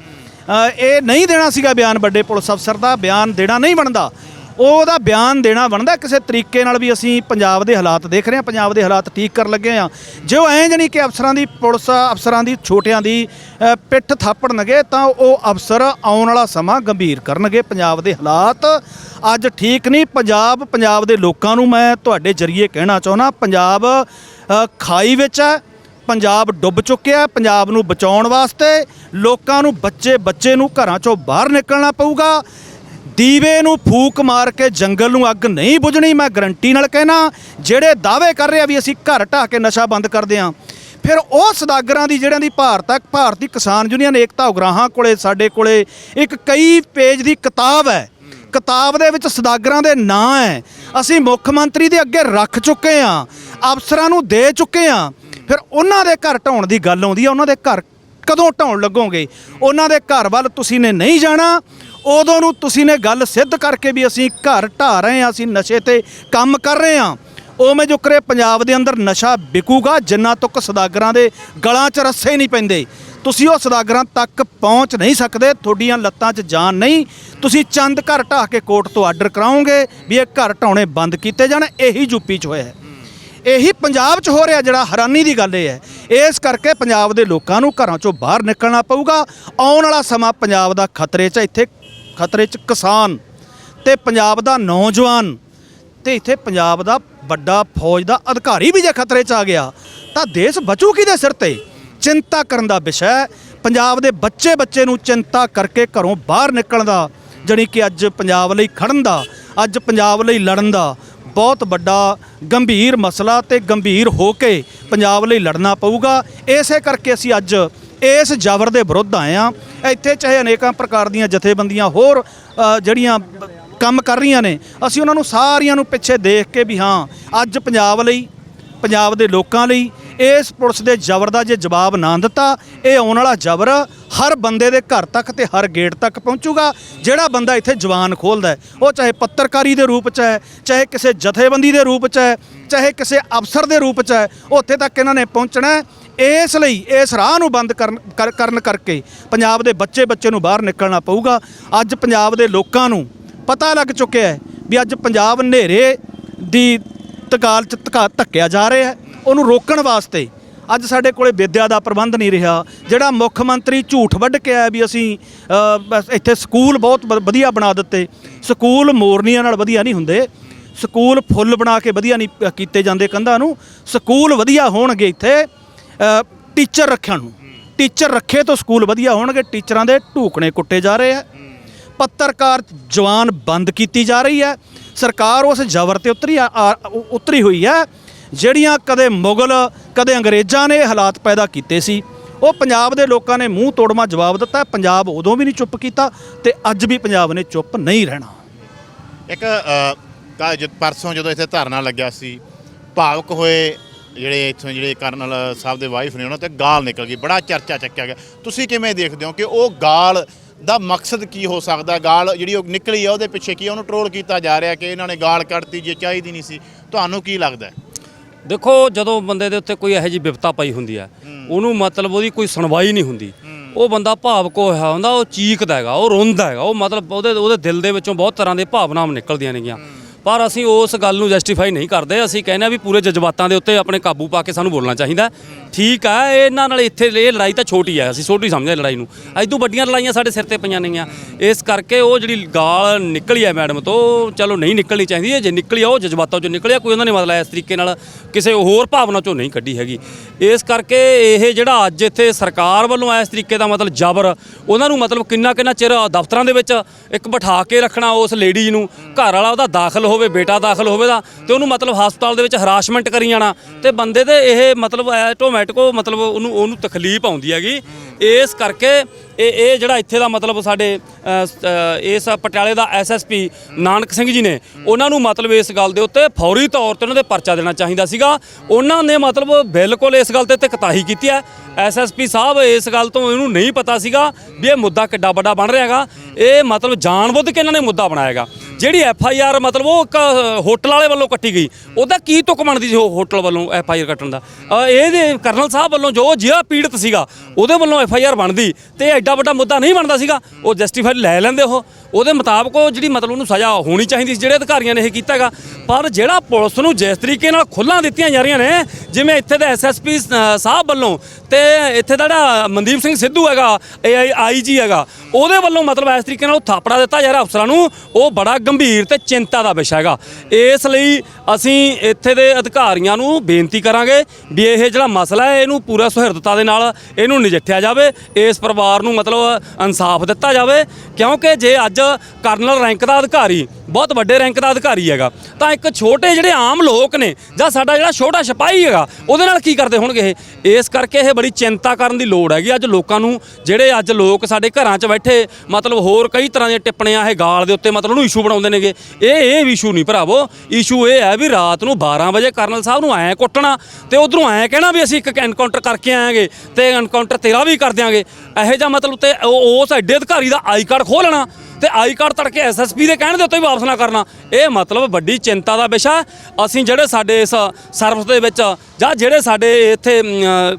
ਇਹ ਨਹੀਂ ਦੇਣਾ ਸੀਗਾ ਬਿਆਨ ਵੱਡੇ ਪੁਲਿਸ ਅਫਸਰ ਦਾ, ਬਿਆਨ ਦੇਣਾ ਨਹੀਂ ਬਣਦਾ। ਉਹਦਾ ਬਿਆਨ ਦੇਣਾ ਬਣਦਾ, ਕਿਸੇ ਤਰੀਕੇ ਨਾਲ ਵੀ ਅਸੀਂ ਪੰਜਾਬ ਦੇ ਹਾਲਾਤ ਦੇਖ ਰਹੇ ਹਾਂ, ਪੰਜਾਬ ਦੇ ਹਾਲਾਤ ਠੀਕ ਕਰਨ ਲੱਗੇ ਆ ਉਹ ਐਂ ਜਣੀ ਕਿ ਅਫਸਰਾਂ ਦੀ ਪੁਲਿਸ, ਅਫਸਰਾਂ ਦੀ ਛੋਟਿਆਂ ਦੀ ਪਿੱਠ ਥਾਪੜਨਗੇ ਤਾਂ ਉਹ ਅਫਸਰ ਆਉਣ ਵਾਲਾ ਸਮਾਂ ਗੰਭੀਰ ਕਰਨਗੇ। ਪੰਜਾਬ ਦੇ ਹਾਲਾਤ ਅੱਜ ਠੀਕ ਨਹੀਂ। ਪੰਜਾਬ ਪੰਜਾਬ ਦੇ ਲੋਕਾਂ ਨੂੰ ਮੈਂ ਤੁਹਾਡੇ ਜਰੀਏ ਕਹਿਣਾ ਚਾਹੁੰਦਾ, ਪੰਜਾਬ ਖਾਈ ਵਿੱਚ ਹੈ, ਪੰਜਾਬ ਡੁੱਬ ਚੁੱਕਿਆ ਪੰਜਾਬ ਨੂੰ ਬਚਾਉਣ ਵਾਸਤੇ ਲੋਕਾਂ ਨੂੰ ਬੱਚੇ ਬੱਚੇ ਨੂੰ ਘਰਾਂ ਚੋਂ ਬਾਹਰ ਨਿਕਲਣਾ ਪਊਗਾ। ਦੀਵੇ ਨੂੰ ਫੂਕ ਮਾਰ ਕੇ ਜੰਗਲ ਨੂੰ ਅੱਗ ਨਹੀਂ ਬੁਝਣੀ, ਮੈਂ ਗਰੰਟੀ ਨਾਲ ਕਹਿਣਾ, ਜਿਹੜੇ ਦਾਅਵੇ ਕਰ ਰਹੇ ਆ ਵੀ ਅਸੀਂ ਘਰ ਢਾਹ ਕੇ ਨਸ਼ਾ ਬੰਦ ਕਰਦੇ ਹਾਂ, ਫਿਰ ਉਹ ਸਦਾਗਰਾਂ ਦੀ, ਜਿਹੜਿਆਂ ਦੀ ਭਾਰਤ ਤੱਕ ਭਾਰਤੀ ਕਿਸਾਨ ਯੂਨੀਅਨ, ਏਕਤਾ ਉਗਰਾਹਾਂ ਕੋਲੇ, ਸਾਡੇ ਕੋਲੇ, ਇੱਕ ਕਈ ਪੇਜ ਦੀ ਕਿਤਾਬ ਹੈ, ਕਿਤਾਬ ਦੇ ਵਿੱਚ ਸਦਾਗਰਾਂ ਦੇ ਨਾਂ ਹੈ, ਅਸੀਂ ਮੁੱਖ ਮੰਤਰੀ ਦੇ ਅੱਗੇ ਰੱਖ ਚੁੱਕੇ ਹਾਂ, ਅਫਸਰਾਂ ਨੂੰ ਦੇ ਚੁੱਕੇ ਹਾਂ, ਫਿਰ ਉਹਨਾਂ ਦੇ ਘਰ ਢਾਉਣ ਦੀ ਗੱਲ ਆਉਂਦੀ ਆ ਉਹਨਾਂ ਦੇ ਘਰ ਕਦੋਂ ਢਾਉਣ ਲੱਗੋਗੇ? ਉਹਨਾਂ ਦੇ ਘਰ ਵੱਲ ਤੁਸੀਂ ਨੇ ਨਹੀਂ ਜਾਣਾ ਉਦੋਂ ਨੂੰ ਤੁਸੀਂ ਨੇ ਗੱਲ ਸਿੱਧ ਕਰਕੇ ਵੀ ਅਸੀਂ ਘਰ ਢਾ ਰਹੇ ਹਾਂ, ਅਸੀਂ ਨਸ਼ੇ ਤੇ ਕੰਮ ਕਰ ਰਹੇ ਹਾਂ। ਉਵੇਂ ਜੋ ਕਰੇ ਪੰਜਾਬ ਦੇ ਅੰਦਰ ਨਸ਼ਾ ਵਿਕੂਗਾ, ਜਿੰਨਾ ਤੱਕ ਸਦਾਗਰਾਂ ਦੇ ਗਲਾਂ 'ਚ ਰੱਸੇ ਨਹੀਂ ਪੈਂਦੇ। ਤੁਸੀਂ ਉਹ ਸਦਾਗਰਾਂ ਤੱਕ ਪਹੁੰਚ ਨਹੀਂ ਸਕਦੇ, ਤੁਹਾਡੀਆਂ ਲੱਤਾਂ 'ਚ ਜਾਨ ਨਹੀਂ। ਤੁਸੀਂ ਚੰਦ ਘਰ ਢਾਹ ਕੇ ਕੋਰਟ ਤੋਂ ਆਰਡਰ ਕਰਾਓਗੇ ਵੀ ਇਹ ਘਰ ਢਾਉਣੇ ਬੰਦ ਕੀਤੇ ਜਾਣ, ਇਹੀ ਯੂਪੀ 'ਚ ਹੋਇਆ ਹੈ। ਇਹੀ ਪੰਜਾਬ 'ਚ ਹੋ ਰਿਹਾ ਜਿਹੜਾ ਹੈਰਾਨੀ ਦੀ ਗੱਲ ਇਹ ਹੈ। ਇਸ ਕਰਕੇ ਪੰਜਾਬ ਦੇ ਲੋਕਾਂ ਨੂੰ ਘਰਾਂ 'ਚੋਂ ਬਾਹਰ ਨਿਕਲਣਾ ਪਊਗਾ। ਆਉਣ ਵਾਲਾ ਸਮਾਂ ਪੰਜਾਬ ਦਾ ਖਤਰੇ 'ਚ ਇੱਥੇ ਖਤਰੇ 'ਚ ਕਿਸਾਨ ਤੇ ਪੰਜਾਬ ਦਾ ਨੌਜਵਾਨ ਤੇ ਇੱਥੇ ਪੰਜਾਬ ਦਾ ਵੱਡਾ ਫੌਜ ਦਾ ਅਧਿਕਾਰੀ ਵੀ ਜੇ ਖਤਰੇ 'ਚ ਆ ਗਿਆ, ਤਾਂ ਦੇਸ਼ ਬਚੂ ਕਿਹਦੇ ਸਿਰ ਤੇ? ਚਿੰਤਾ ਕਰਨ ਦਾ ਵਿਸ਼ਾ ਹੈ। ਪੰਜਾਬ ਦੇ ਬੱਚੇ ਬੱਚੇ ਨੂੰ ਚਿੰਤਾ ਕਰਕੇ ਘਰੋਂ ਬਾਹਰ ਨਿਕਲਣ ਦਾ, ਜਾਣੀ ਕਿ ਅੱਜ ਪੰਜਾਬ ਲਈ ਖੜਨ ਦਾ, ਅੱਜ ਪੰਜਾਬ ਲਈ ਲੜਨ ਦਾ ਬਹੁਤ ਵੱਡਾ ਗੰਭੀਰ ਮਸਲਾ ਤੇ ਗੰਭੀਰ ਹੋ ਕੇ ਪੰਜਾਬ ਲਈ ਲੜਨਾ ਪਊਗਾ। ਇਸੇ ਕਰਕੇ ਅਸੀਂ ਅੱਜ ਇਸ ਜ਼ਬਰ ਦੇ ਵਿਰੁੱਧ ਆਏ ਆ ਇੱਥੇ ਚਾਹੇ ਅਨੇਕਾਂ ਪ੍ਰਕਾਰ ਦੀਆਂ ਜਥੇਬੰਦੀਆਂ ਹੋਰ ਜਿਹੜੀਆਂ ਕੰਮ ਕਰ ਰਹੀਆਂ ਨੇ, ਅਸੀਂ ਉਹਨਾਂ ਨੂੰ ਸਾਰੀਆਂ ਨੂੰ ਪਿੱਛੇ ਦੇਖ ਕੇ ਵੀ ਹਾਂ, ਅੱਜ ਪੰਜਾਬ ਲਈ, ਪੰਜਾਬ ਦੇ ਲੋਕਾਂ ਲਈ, ਇਸ ਪੁਲਿਸ ਦੇ ਜ਼ਬਰ ਦਾ ਜੇ ਜਵਾਬ ਨਾ ਦਿੱਤਾ, ਇਹ ਆਉਣ ਵਾਲਾ ਜ਼ਬਰ ਹਰ ਬੰਦੇ ਦੇ ਘਰ ਤੱਕ ਤੇ ਹਰ ਗੇਟ ਤੱਕ ਪਹੁੰਚੂਗਾ, ਜਿਹੜਾ ਬੰਦਾ ਇੱਥੇ ਜਵਾਨ ਖੋਲਦਾ ਉਹ ਚਾਹੇ ਪੱਤਰਕਾਰੀ ਦੇ ਰੂਪ 'ਚ ਹੈ, ਚਾਹੇ ਕਿਸੇ ਜਥੇਬੰਦੀ ਦੇ ਰੂਪ 'ਚ ਹੈ, ਚਾਹੇ ਕਿਸੇ ਅਫਸਰ ਦੇ ਰੂਪ 'ਚ ਹੈ, ਉੱਥੇ ਤੱਕ ਇਹਨਾਂ ਨੇ ਪਹੁੰਚਣਾ ਇਸ ਲਈ ਇਸ ਰਾਹ ਨੂੰ ਬੰਦ ਕਰਨ ਕਰ- ਕਰਨ ਕਰਕੇ ਪੰਜਾਬ ਦੇ ਬੱਚੇ ਬੱਚੇ ਨੂੰ ਬਾਹਰ ਨਿਕਲਣਾ ਪਊਗਾ। ਅੱਜ ਪੰਜਾਬ ਦੇ ਲੋਕਾਂ ਨੂੰ ਪਤਾ ਲੱਗ ਚੁੱਕਿਆ ਹੈ ਵੀ ਅੱਜ ਪੰਜਾਬ ਹਨੇਰੇ ਦੀ ਤਕਾਲ ਚ ਧਕਾ, ਧੱਕਿਆ ਜਾ ਰਿਹਾ ਹੈ। ਉਹਨੂੰ ਰੋਕਣ ਵਾਸਤੇ ਅੱਜ ਸਾਡੇ ਕੋਲੇ ਵਿਦਿਆ ਦਾ ਪ੍ਰਬੰਧ ਨਹੀਂ ਰਿਹਾ। ਜਿਹੜਾ ਮੁੱਖ ਮੰਤਰੀ ਝੂਠ ਵੱਢ ਕੇ ਆਇਆ ਵੀ ਅਸੀਂ ਇੱਥੇ ਸਕੂਲ ਬਹੁਤ ਵ- ਵਧੀਆ ਬਣਾ ਦਿੱਤੇ। ਸਕੂਲ ਮੋਰਨੀਆਂ ਨਾਲ ਵਧੀਆ ਨਹੀਂ ਹੁੰਦੇ। ਸਕੂਲ ਫੁੱਲ ਬਣਾ ਕੇ ਵਧੀਆ ਨਹੀਂ ਕੀਤੇ ਜਾਂਦੇ ਕੰਧਾਂ ਨੂੰ। ਸਕੂਲ ਵਧੀਆ ਹੋਣਗੇ ਇੱਥੇ। ਟੀਚਰ ਰੱਖਣ ਨੂੰ। ਟੀਚਰ ਰੱਖੇ ਤਾਂ ਸਕੂਲ ਵਧੀਆ ਹੋਣਗੇ ਟੀਚਰਾਂ ਦੇ ਢੂਕਣੇ ਕੁੱਟੇ ਜਾ ਰਹੇ ਆ। ਪੱਤਰਕਾਰ ਜਵਾਨ ਬੰਦ ਕੀਤੀ ਜਾ ਰਹੀ ਹੈ ਸਰਕਾਰ ਉਸ ਜ਼ਬਰ ਤੇ ਉਤਰੀ ਆ- ਆ- ਉਤਰੀ ਹੋਈ ਹੈ ਜਿਹੜੀਆਂ ਕਦੇ ਮੁਗਲ ਕਦੇ ਅੰਗਰੇਜ਼ਾਂ ਨੇ ਹਾਲਾਤ ਪੈਦਾ ਕੀਤੇ ਸੀ। ਉਹ ਪੰਜਾਬ ਦੇ ਲੋਕਾਂ ਨੇ ਮੂੰਹ ਤੋੜਮਾ ਜਵਾਬ ਦਿੱਤਾ ਪੰਜਾਬ ਉਦੋਂ ਵੀ ਨਹੀਂ ਚੁੱਪ ਕੀਤਾ ਤੇ ਅੱਜ ਵੀ ਪੰਜਾਬ ਨੇ ਚੁੱਪ ਨਹੀਂ ਰਹਿਣਾ। ਇੱਕ ਅ, ਜਦ ਪਰਸੋਂ ਜਦੋਂ ਇੱਥੇ ਧਰਨਾ ਲੱਗਿਆ ਸੀ ਭਾਵਕ ਹੋਏ ਜਿਹੜੇ ਇੱਥੋਂ ਜਿਹੜੇ ਕਰਨਲ ਸਾਹਿਬ ਦੇ ਵਾਈਫ ਨੇ ਉਹਨਾਂ ਤੇ ਗਾਲ ਨਿਕਲ ਗਈ ਬੜਾ ਚਰਚਾ ਚੱਕਿਆ ਗਿਆ। ਤੁਸੀਂ ਕਿਵੇਂ ਦੇਖਦੇ ਹੋ ਕਿ ਉਹ ਗਾਲ ਦਾ ਮਕਸਦ ਕੀ ਹੋ ਸਕਦਾ? ਗਾਲ ਜਿਹੜੀ ਉਹ ਨਿਕਲੀ ਆ ਉਹਦੇ ਪਿੱਛੇ ਕੀ ਆ? ਉਹਨੂੰ ਟਰੋਲ ਕੀਤਾ ਜਾ ਰਿਹਾ ਕਿ ਇਹਨਾਂ ਨੇ ਗਾਲ ਕੱਢਤੀ ਜੇ ਚਾਹੀਦੀ ਨਹੀਂ ਸੀ। ਤੁਹਾਨੂੰ ਕੀ ਲੱਗਦਾ? ਦੇਖੋ ਜਦੋਂ ਬੰਦੇ ਦੇ ਉੱਤੇ ਕੋਈ ਇਹੋ ਜਿਹੀ ਵਿਪਤਾ ਪਈ ਹੁੰਦੀ ਹੈ। ਉਹਨੂੰ ਮਤਲਬ ਉਹਦੀ ਕੋਈ ਸੁਣਵਾਈ ਨਹੀਂ ਹੁੰਦੀ। ਉਹ ਬੰਦਾ ਭਾਵਕ ਹੋਇਆ ਹੁੰਦਾ ਉਹ ਚੀਕਦਾ ਹੈਗਾ ਉਹ ਰੋਂਦਾ ਹੈਗਾ ਉਹ ਮਤਲਬ ਉਹਦੇ ਉਹਦੇ ਦਿਲ ਦੇ ਵਿੱਚੋਂ ਬਹੁਤ ਤਰ੍ਹਾਂ ਦੇ ਭਾਵਨਾਵਾਂ ਨਿਕਲਦੀਆਂ ਨੇਗੀਆਂ। ਪਰ ਅਸੀਂ ਉਸ ਗੱਲ ਨੂੰ ਜਸਟੀਫਾਈ ਨਹੀਂ ਕਰਦੇ। ਅਸੀਂ ਕਹਿੰਦੇ ਆ ਵੀ ਪੂਰੇ ਜਜ਼ਬਾਤਾਂ ਦੇ ਉੱਤੇ ਆਪਣੇ ਕਾਬੂ ਪਾ ਕੇ ਸਾਨੂੰ ਬੋਲਣਾ ਚਾਹੀਦਾ। ਠੀਕ ਆ, ਇਹਨਾਂ ਨਾਲ ਇੱਥੇ ਇਹ ਲੜਾਈ ਤਾਂ ਛੋਟੀ ਆ, ਅਸੀਂ ਛੋਟੀ ਸਮਝਦੇ ਲੜਾਈ ਨੂੰ। ਅੱਜ ਤੋਂ ਵੱਡੀਆਂ ਲੜਾਈਆਂ ਸਾਡੇ ਸਿਰ ਤੇ ਪਈਆਂ ਨੇਗੀਆਂ। ਇਸ ਕਰਕੇ ਉਹ ਜਿਹੜੀ ਗਾਲ ਨਿਕਲੀ ਹੈ ਮੈਡਮ ਤੋਂ, ਚਲੋ ਨਹੀਂ ਨਿਕਲਣੀ ਚਾਹੀਦੀ ਜੇ ਨਿਕਲੀ ਆ, ਉਹ ਜਜ਼ਬਾਤਾਂ ਚੋਂ ਨਿਕਲਿਆ, ਕੋਈ ਉਹਨਾਂ ਨੇ ਮਤਲਬ ਇਸ ਤਰੀਕੇ ਨਾਲ ਕਿਸੇ ਹੋਰ ਭਾਵਨਾ ਚੋਂ ਨਹੀਂ ਕੱਢੀ ਹੈਗੀ। ਇਸ ਕਰਕੇ ਇਹ ਜਿਹੜਾ ਅੱਜ ਇੱਥੇ ਸਰਕਾਰ ਵੱਲੋਂ ਇਸ ਤਰੀਕੇ ਦਾ ਮਤਲਬ ਜ਼ਬਰ, ਉਹਨਾਂ ਨੂੰ ਮਤਲਬ ਕਿੰਨਾ ਕਿੰਨਾ ਚਿਰ ਦਫ਼ਤਰਾਂ ਦੇ ਵਿੱਚ ਇੱਕ ਬਿਠਾ ਕੇ ਰੱਖਣਾ, ਉਸ ਲੇਡੀ ਨੂੰ ਘਰ ਵਾਲਾ ਉਹਦਾ ਦਾਖਲ ਹੋਵੇ, ਬੇਟਾ ਦਾਖਲ ਹੋਵੇ ਦਾ, ਤੇ ਉਹਨੂੰ ਮਤਲਬ ਹਸਪਤਾਲ ਦੇ ਵਿੱਚ ਹਰਾਸਮੈਂਟ ਕਰੀ ਜਾਣਾ, ਤੇ ਬੰਦੇ ਤੇ ਇਹ ਮਤਲਬ ਆਟੋਮੈਟਿਕੋ ਮਤਲਬ ਉਹਨੂੰ ਉਹਨੂੰ ਤਕਲੀਫ ਆਉਂਦੀ ਹੈਗੀ। ਇਸ ਕਰਕੇ ਇਹ ਇਹ ਜਿਹੜਾ ਇੱਥੇ ਦਾ ਮਤਲਬ ਸਾਡੇ ਇਸ ਪਟਿਆਲੇ ਦਾ ਐਸਐਸਪੀ ਨਾਨਕ ਸਿੰਘ ਜੀ ਨੇ, ਉਹਨਾਂ ਨੂੰ ਮਤਲਬ ਇਸ ਗੱਲ ਦੇ ਉੱਤੇ ਫੌਰੀ ਤੌਰ ਤੇ ਉਹਨਾਂ ਦੇ ਪਰਚਾ ਦੇਣਾ ਚਾਹੀਦਾ ਸੀਗਾ। ਉਹਨਾਂ ਨੇ ਮਤਲਬ ਬਿਲਕੁਲ ਇਸ ਗੱਲ ਤੇ ਤੇ ਕੀਤੀ ਹੈ। ਐਸਐਸਪੀ ਸਾਹਿਬ ਇਸ ਗੱਲ ਤੋਂ ਇਹਨੂੰ ਨਹੀਂ ਪਤਾ ਸੀਗਾ ਵੀ ਇਹ ਮੁੱਦਾ ਕਿੱਡਾ ਵੱਡਾ ਬਣ ਰਿਹਾ ਹੈਗਾ। ਇਹ ਮਤਲਬ ਜਾਣਬੁੱਝ ਕੇ ਇਹਨਾਂ ਨੇ ਮੁੱਦਾ ਬਣਾਇਆਗਾ ਜਿਹੜੀ ਐਫ ਆਈ ਆਰ ਮਤਲਬ ਉਹ ਇੱਕ ਹੋਟਲ ਵਾਲੇ ਵੱਲੋਂ ਕੱਟੀ ਗਈ ਉਹਦਾ ਕੀ ਤੁਕ ਬਣਦੀ ਸੀ ਉਹ ਹੋਟਲ ਵੱਲੋਂ ਐਫ ਆਈ ਆਰ ਕੱਟਣ ਦਾ? ਅ, ਇਹਦੇ ਕਰਨਲ ਸਾਹਿਬ ਵੱਲੋਂ ਜੋ ਜਿਹਾ ਪੀੜਤ ਸੀਗਾ ਉਹਦੇ ਵੱਲੋਂ ਐਫ ਆਈ ਆਰ ਬਣਦੀ ਤੇ ਐਡਾ ਵੱਡਾ ਮੁੱਦਾ ਨਹੀਂ ਬਣਦਾ ਸੀਗਾ ਉਹ ਜਸਟੀਫਾਈ ਲੈ ਲੈਂਦੇ ਉਹ। ਉਹਦੇ ਮੁਤਾਬਕ ਉਹ ਜਿਹੜੀ ਮਤਲਬ ਉਹਨੂੰ ਸਜ਼ਾ ਹੋਣੀ ਚਾਹੀਦੀ ਸੀ ਜਿਹੜੇ ਅਧਿਕਾਰੀਆਂ ਨੇ ਇਹ ਕੀਤਾ ਹੈਗਾ। ਪਰ ਜਿਹੜਾ ਪੁਲਿਸ ਨੂੰ ਜਿਸ ਤਰੀਕੇ ਨਾਲ ਖੁੱਲਾਂ ਦਿੱਤੀਆਂ ਜਾ ਰਹੀਆਂ ਨੇ ਜਿਵੇਂ ਇੱਥੇ ਦੇ ਐਸਐਸਪੀ ਸਾਹਿਬ ਵੱਲੋਂ ਤੇ ਇੱਥੇ ਦਾ ਜਿਹੜਾ ਮਨਦੀਪ ਸਿੰਘ ਸਿੱਧੂ ਹੈਗਾ ਆਈਜੀ ਹੈਗਾ ਉਹਦੇ ਵੱਲੋਂ ਮਤਲਬ ਇਸ ਤਰੀਕੇ ਨਾਲ ਉਹ ਥਾਪੜਾ ਦਿੱਤਾ ਜਾ ਰਿਹਾ ਅਫਸਰਾਂ ਨੂੰ ਉਹ ਬੜਾ ਗੰਭੀਰ ਤੇ ਚਿੰਤਾ ਦਾ ਵਿਸ਼ਾ ਹੈਗਾ। ਇਸ ਲਈ ਅਸੀਂ ਇੱਥੇ ਦੇ ਅਧਿਕਾਰੀਆਂ ਨੂੰ ਬੇਨਤੀ ਕਰਾਂਗੇ ਵੀ ਇਹ ਜਿਹੜਾ ਮਸਲਾ ਹੈ, ਇਹਨੂੰ ਪੂਰਾ ਸੁਹਿਰਦਤਾ ਦੇ ਨਾਲ ਇਹਨੂੰ ਨਜਿੱਠਿਆ ਜਾਵੇ, ਇਸ ਪਰਿਵਾਰ ਨੂੰ ਮਤਲਬ ਇਨਸਾਫ ਦਿੱਤਾ ਜਾਵੇ। ਕਿਉਂਕਿ ਜੇ ਅੱਜ ਕਰਨਲ ਰੈਂਕ ਦਾ ਅਧਿਕਾਰੀ ਬਹੁਤ ਵੱਡੇ ਰੈਂਕ ਦਾ ਅਧਿਕਾਰੀ ਹੈਗਾ। ਤਾਂ ਇੱਕ ਛੋਟੇ ਜਿਹੜੇ ਆਮ ਲੋਕ ਨੇ ਜਾਂ ਸਾਡਾ ਜਿਹੜਾ ਛੋਟਾ ਸਿਪਾਹੀ ਹੈਗਾ, ਉਹਦੇ ਨਾਲ ਕੀ ਕਰਦੇ ਹੋਣਗੇ ਇਹ? ਇਸ ਕਰਕੇ ਇਹ ਬੜੀ ਚਿੰਤਾ ਕਰਨ ਦੀ ਲੋੜ ਹੈਗੀ। ਅੱਜ ਲੋਕਾਂ ਨੂੰ ਜਿਹੜੇ ਅੱਜ ਲੋਕ ਸਾਡੇ ਘਰਾਂ 'ਚ ਬੈਠੇ, ਮਤਲਬ ਹੋਰ ਕਈ ਤਰ੍ਹਾਂ ਦੀਆਂ ਟਿੱਪਣੀਆਂ, ਇਹ ਗਾਲ ਦੇ ਉੱਤੇ ਮਤਲਬ ਉਹਨੂੰ ਇਸ਼ੂ ਬਣਾਉਂਦੇ ਨੇਗੇ। ਇਹ ਇਹ ਇਸ਼ੂ ਨਹੀਂ ਭਰਾਵੋ। ਇਸ਼ੂ ਇਹ ਹੈ ਵੀ ਰਾਤ ਨੂੰ 12 ਵਜੇ ਕਰਨਲ ਸਾਹਿਬ ਨੂੰ ਐਂ ਕੁੱਟਣਾ ਤੇ ਉਧਰੋਂ ਐਂ ਕਹਿਣਾ ਵੀ ਅਸੀਂ ਇੱਕ ਐਨਕਾਊਂਟਰ ਕਰਕੇ ਆਏਗੇ ਤੇ ਐਨਕਾਊਂਟਰ ਤੇਰਾ ਵੀ ਕਰ ਦਿਆਂਗੇ। ਇਹੋ ਜਿਹਾ ਮਤਲਬ ਤੇ ਉਹ- ਉਸ ਐਡੇ ਅਧਿਕਾਰੀ ਦਾ ਆਈ ਕਾਰਡ ਖੋਹ ਲੈਣਾ ਤੇ ਆਈ ਕਾਰਡ ਤੜਕੇ ਐਸਐਸਪੀ ਦੇ ਕਹਿਣ ਦੇ ਉੱਤੇ ਵੀ ਵਾਪਸ ਨਾ ਕਰਨਾ ਇਹ ਮਤਲਬ ਵੱਡੀ ਚਿੰਤਾ ਦਾ ਵਿਸ਼ਾ ਹੈ। ਅਸੀਂ ਜਿਹੜੇ ਸਾਡੇ ਇਸ ਸਰਵਿਸ ਦੇ ਵਿੱਚ ਜਾਂ ਜਿਹੜੇ ਸਾਡੇ ਇੱਥੇ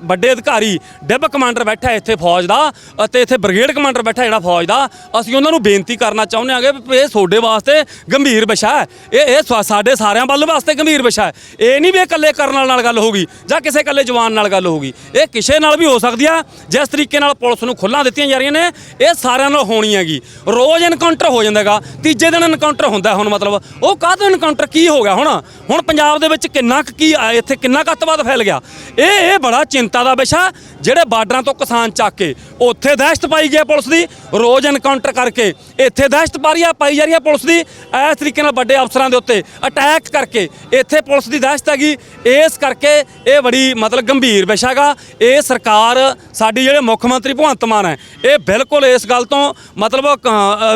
ਵੱਡੇ ਅਧਿਕਾਰੀ ਡਿਬ ਕਮਾਂਡਰ ਬੈਠਾ ਇੱਥੇ ਫੌਜ ਦਾ ਅਤੇ ਇੱਥੇ ਬ੍ਰਿਗੇਡ ਕਮਾਂਡਰ ਬੈਠਾ ਜਿਹੜਾ ਫੌਜ ਦਾ, ਅਸੀਂ ਉਹਨਾਂ ਨੂੰ ਬੇਨਤੀ ਕਰਨਾ ਚਾਹੁੰਦੇ ਹਾਂਗੇ ਵੀ ਇਹ ਤੁਹਾਡੇ ਵਾਸਤੇ ਗੰਭੀਰ ਵਿਸ਼ਾ ਹੈ। ਇਹ ਇਹ ਸਾ- ਸਾਡੇ ਸਾਰਿਆਂ ਵੱਲ ਵਾਸਤੇ ਗੰਭੀਰ ਵਿਸ਼ਾ ਹੈ। ਇਹ ਨਹੀਂ ਵੀ ਇਹ ਇਕੱਲੇ ਕਰਨ ਨਾਲ ਗੱਲ ਹੋਊਗੀ ਜਾਂ ਕਿਸੇ ਇਕੱਲੇ ਜਵਾਨ ਨਾਲ ਗੱਲ ਹੋਊਗੀ ਇਹ ਕਿਸੇ ਨਾਲ ਵੀ ਹੋ ਸਕਦੀ ਆ, ਜਿਸ ਤਰੀਕੇ ਨਾਲ ਪੁਲਿਸ ਨੂੰ ਖੁੱਲਾਂ ਦਿੱਤੀਆਂ ਜਾ ਰਹੀਆਂ ਨੇ, ਇਹ ਸਾਰਿਆਂ ਨਾਲ ਹੋਣੀ ਹੈਗੀ। ਰੋਜ਼ ਐਨਕਾਊਂਟਰ ਹੋ ਜਾਂਦਾਗਾ ਤੀਜੇ ਦਿਨ ਐਨਕਾਊਂਟਰ ਹੁੰਦਾ ਹੁਣ ਮਤਲਬ। ਉਹ ਕਾਹਤੋਂ ਐਨਕਾਊਂਟਰ ਕੀ ਹੋ ਗਿਆ ਹੁਣ? ਹੁਣ ਪੰਜਾਬ ਦੇ ਵਿੱਚ ਕਿੰਨਾ ਕੁ ਕੀ, ਇੱਥੇ ਕਿੰਨਾ ਕੱਤਵਾ ਅੱਤਵਾਦ ਫੈਲ ਗਿਆ। ਇਹ ਇਹ ਬੜਾ ਚਿੰਤਾ ਦਾ ਵਿਸ਼ਾ ਜਿਹੜੇ ਬਾਰਡਰਾਂ ਤੋਂ ਕਿਸਾਨ ਚੱਕ ਕੇ ਉੱਥੇ ਦਹਿਸ਼ਤ ਪਾਈ ਗਈ ਹੈ ਪੁਲਿਸ ਦੀ, ਰੋਜ਼ ਐਨਕਾਊਂਟਰ ਕਰਕੇ ਇੱਥੇ ਦਹਿਸ਼ਤ ਪਾਰੀ ਪਾਈ ਜਾ ਰਹੀ ਹੈ ਪੁਲਿਸ ਦੀ, ਇਸ ਤਰੀਕੇ ਨਾਲ ਵੱਡੇ ਅਫਸਰਾਂ ਦੇ ਉੱਤੇ ਅਟੈਕ ਕਰਕੇ ਇੱਥੇ ਪੁਲਿਸ ਦੀ ਦਹਿਸ਼ਤ ਹੈਗੀ। ਇਸ ਕਰਕੇ ਇਹ ਬੜੀ ਮਤਲਬ ਗੰਭੀਰ ਵਿਸ਼ਾ ਹੈਗਾ। ਇਹ ਸਰਕਾਰ, ਸਾਡੀ ਜਿਹੜੇ ਮੁੱਖ ਮੰਤਰੀ ਭਗਵੰਤ ਮਾਨ ਹੈ, ਇਹ ਬਿਲਕੁਲ ਇਸ ਗੱਲ ਤੋਂ ਮਤਲਬ